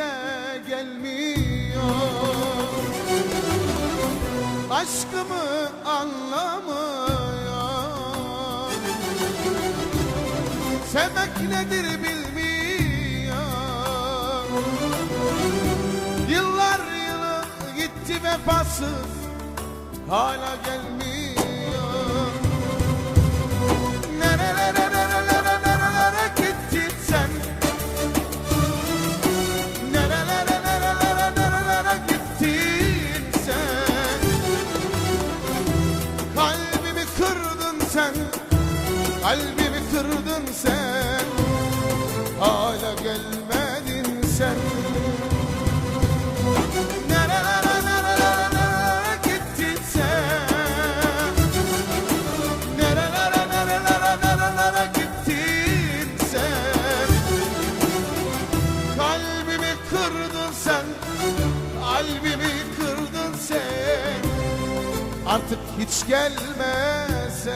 De gelmiyor. Aşkımı anlamıyor. Sevmek nedir bilmiyor. Yıllar yılı gitti vefasız Hala gelmiyor sen Kalbimi kırdın sen. Hala gelmedin Artık hiç gelmesen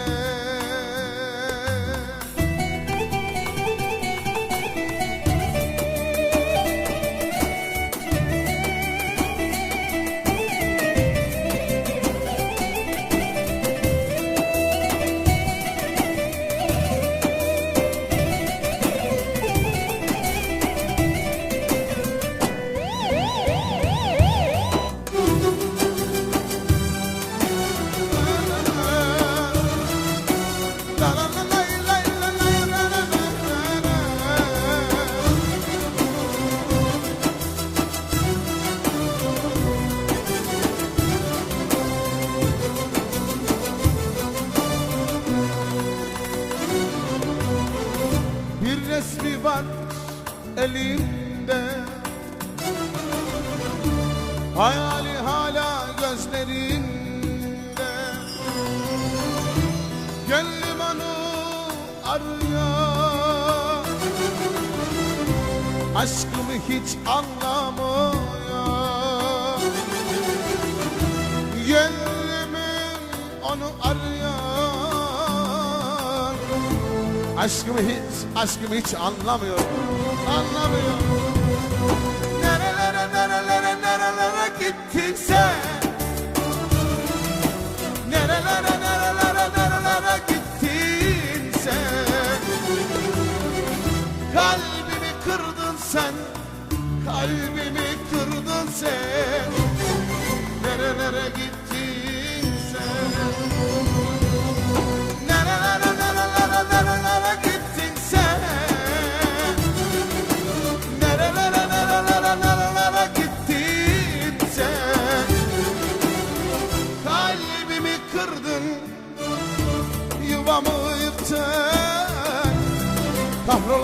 elimde. Hayali hala gözlerinde. Gönlüm onu arıyor. Aşkımı hiç anlamıyor. Gönlümün onu Aşkımı hiç, aşkımı hiç anlamıyor Anlamıyor Nerelere nerelere nerelere gittin sen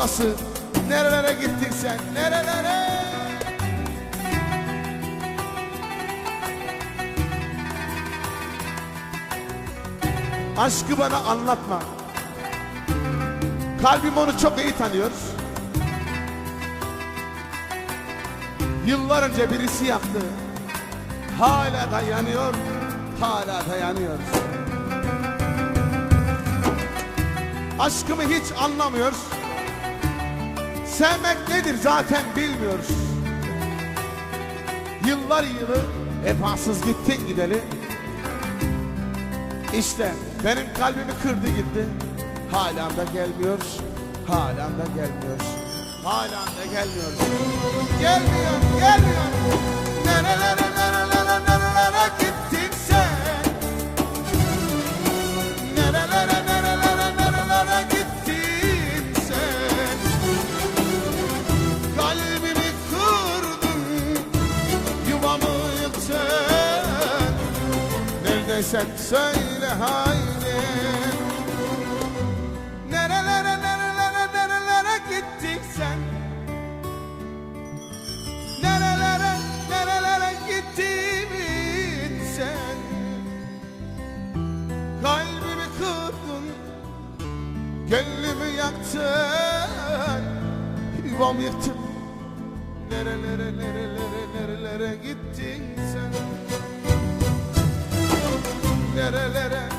Kahrolası Nerelere gittin sen Nerelere Aşkı bana anlatma. Kalbim onu çok iyi tanıyor. Yıllar önce birisi yaptı. Hala da yanıyor. Hala da yanıyor. Aşkımı hiç anlamıyor. Sevmek nedir zaten bilmiyoruz. Yıllar yılı vefasız gittin gideli. İşte benim kalbimi kırdı gitti. Halen da gelmiyor. Halen da gelmiyor. Halen de gelmiyor. Gelmiyor, gelmiyor. Nerelere, nerelere, Neredeysen söyle haydi. Nerelere nerelere nerelere gittin sen? Nerelere nerelere gittin sen? Kalbimi kırdın Gönlümü yaktın. Yuvam yıktın Nerelere nerelere nerelere gittin sen nerelere